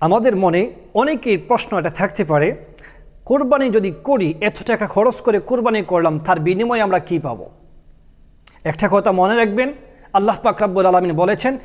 আমাদের মনে অনেকের প্রশ্ন এটা থাকতে পারে, কোরবানি যদি করি, এত টাকা খরচ করে কোরবানি করলাম, তার বিনিময়ে আমরা কি পাব? একটা কথা মনে রাখবেন, আল্লাহ পাক রাব্বুল আলামিন বলেছেন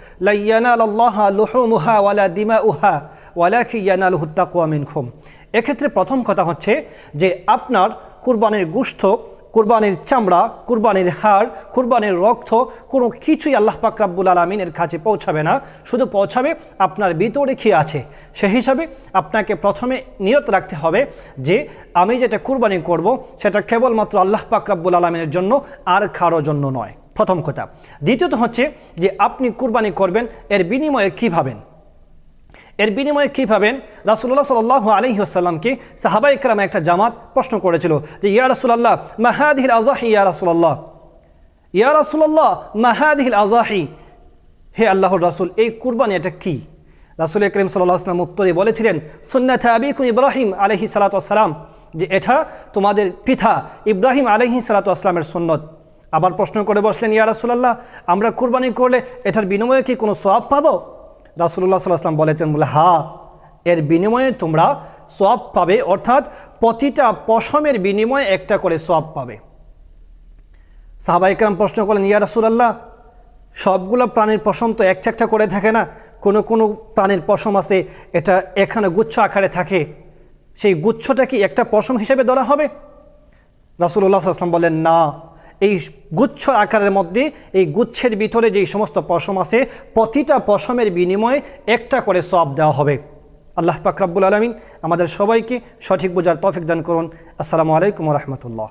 তাকওয়া মিনকুম। এক্ষেত্রে প্রথম কথা হচ্ছে যে আপনার কুরবানির গুষ্ঠ কুরবানির চামড়া, কুরবানির হাড়, কুরবানির রক্ত, কোনো কিছুই আল্লাহ পাক রাব্বুল আলমিনের কাছে পৌঁছাবে না। শুধু পৌঁছাবে আপনার ভিতরে কি আছে। সে হিসাবে আপনাকে প্রথমে নিয়ত রাখতে হবে যে আমি যেটা কুরবানি করব, সেটা কেবলমাত্র আল্লাহ পাক রাব্বুল আলমিনের জন্য, আর কারও জন্য নয়। প্রথম কথা। দ্বিতীয়ত হচ্ছে যে আপনি কুরবানি করবেন, এর বিনিময়ে কী ভাবেন? এর বিনিময়ে কী পাবেন রাসুল্লাহ সাল আলহি আসাল্লামকে সাহাবা ইকরাম একটা জামাত প্রশ্ন করেছিল যে, ইয়া রাসুলাল্লাহ মাহাদিল আজাহি ইয়া রাসুলাল্লাহ? ইয়া রাসুলাল্লাহ মাহাদিল আজাহি হে আল্লাহর রাসুল, এই কুরবানি এটা কি? রাসুল করিম সাল্লাহ আসলাম উত্তরে বলেছিলেন সুন্নাথ আবিকুম ইব্রাহিম আলহি সালাতাম যে, এটা তোমাদের পিতা ইব্রাহিম আলহি সালাতামের সুন্নত। আবার প্রশ্ন করে বসলেন, ইয়া রাসুলাল্লাহ, আমরা কুরবানি করলে এটার বিনিময়ে কি কোনো সব পাবো? রাসুল্লাহ সাল্লাম বলেছেন, বলে, হা, এর বিনিময়ে তোমরা সব পাবে। অর্থাৎ প্রতিটা পশমের বিনিময়ে একটা করে সব পাবে। সাহাবাইকরাম প্রশ্ন করলেন, ইয়া রাসুলাল্লাহ, সবগুলো প্রাণীর পশম তো একটা একটা করে থাকে না? কোনো কোনো প্রাণীর পশম আছে, এটা এখানে গুচ্ছ আকারে থাকে। সেই গুচ্ছটা কি একটা পশম হিসেবে ধরা হবে? রাসুল্লাহ আসলাম বলেন, না। এই গুচ্ছ আকারের মধ্যে এই গুচ্ছের ভিতরে যেই সমস্ত পশম আছে, প্রতিটা পশমের বিনিময়ে একটা করে সব দেওয়া হবে। আল্লাহ পাকরাবুল আলমিন আমাদের সবাইকে সঠিক বোঝার তফিক দান করুন। আসসালামু আলাইকুম রহমতুল্লাহ।